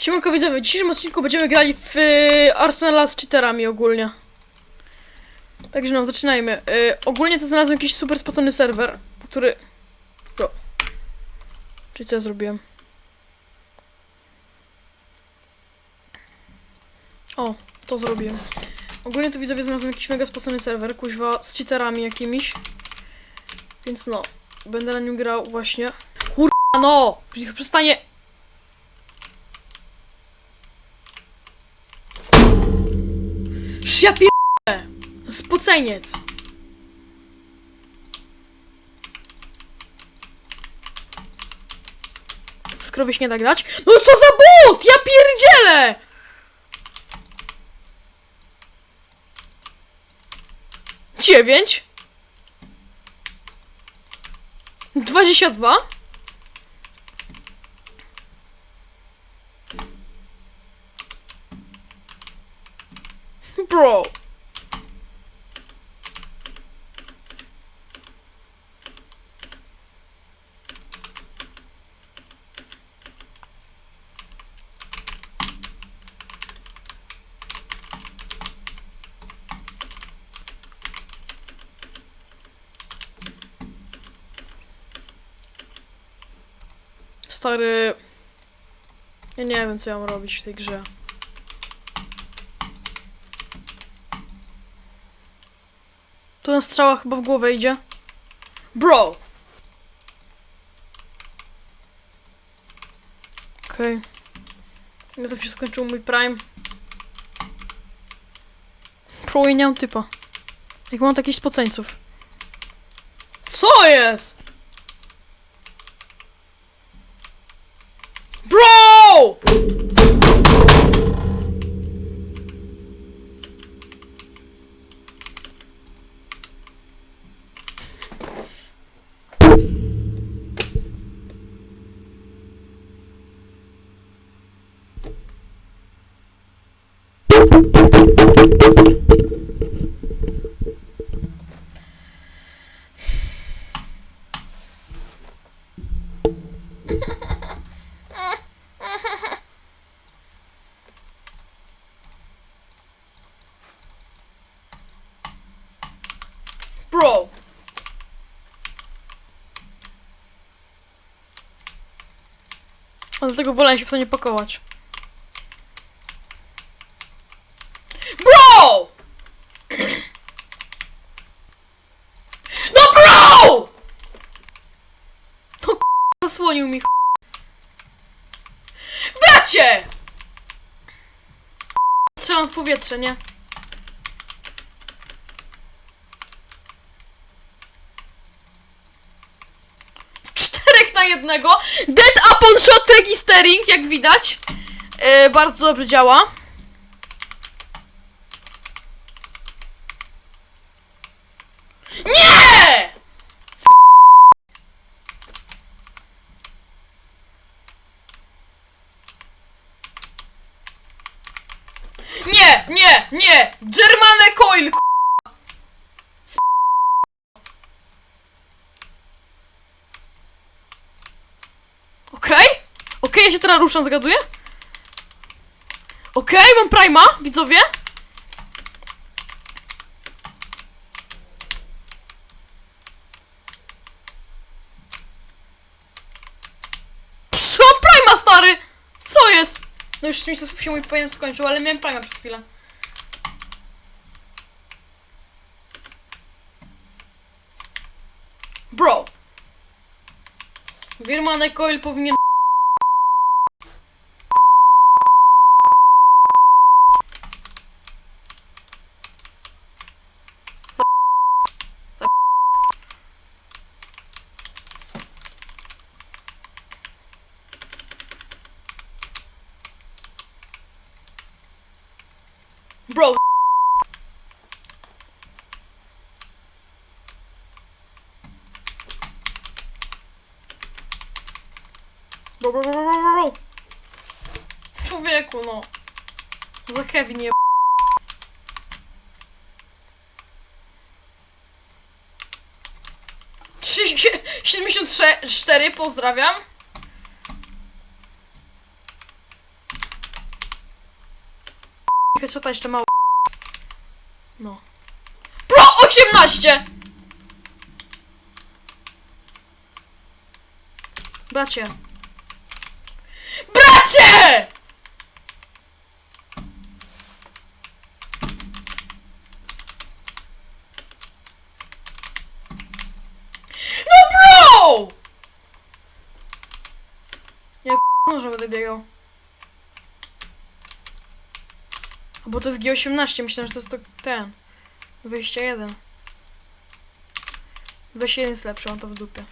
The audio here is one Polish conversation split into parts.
Siemanko widzowie, w dzisiejszym odcinku będziemy grali w y, Arsenala z cheaterami ogólnie. Także no, zaczynajmy. Y, ogólnie to znalazłem jakiś super spocony serwer, który... O. Czyli co ja zrobiłem? O, to zrobiłem. Ogólnie to widzowie znalazłem jakiś mega spocony serwer, kuźwa, z cheaterami jakimiś. Więc no, będę na nim grał właśnie. Kurwa no! Przestanie... Ja pierdolę! Spoceniec! Skrowie nie da grać? No co za bot! Ja pierdzielę! Dziewięć? Dwadzieścia dwa? Bro. Stary... Ja nie wiem, co ja mam robić w tej grze. To na strzała chyba w głowę idzie. Bro! Okej. Okay. Ja to się skończył mój prime. I nie mam typa. Jak mam takich spoceńców. Co jest? Bro! A dlatego wolę się w to nie pakować. Bro! No bro! No k***, zasłonił mi. Bracie! Strzelam w powietrze, nie? czterech na jednego. Dead upon shot registering, jak widać. E, bardzo dobrze działa. Nie! Nie, nie, nie! Germane coil, k***a. Okej? Okej, ja się teraz ruszam, zgaduję? Okej, mam Prima, widzowie. Psz, Prima, stary! Co jest? No już mi się mój pojem skończył, ale miałem Prima przez chwilę. Bro! Wirmane Coil powinien Bro. Bro, bro, bro, bro, bro. Człowieku, no. Za Kevin nie. Trzy- sie- 73, pozdrawiam. To jeszcze mało? No. Pro 18! Bracie. BRACIE! No bro! Ja może będę biegał. A Bo to jest G18, myślałem, że to jest to ten. 21. 21 jest lepszy, on to w dupie.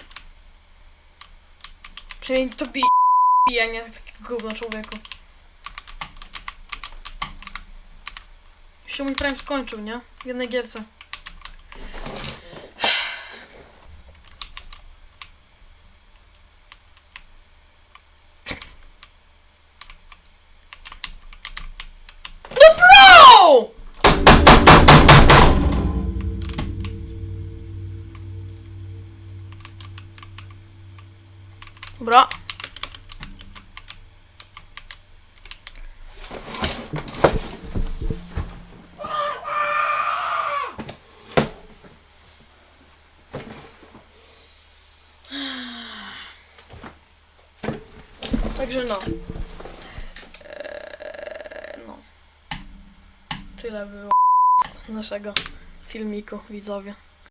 Przynajmniej to bije, a nie takie gówno człowieku. Już się mój prime skończył, nie? W jednej gierce. Dobra. Także no. Eee, no. Tyle było naszego filmiku, widzowie.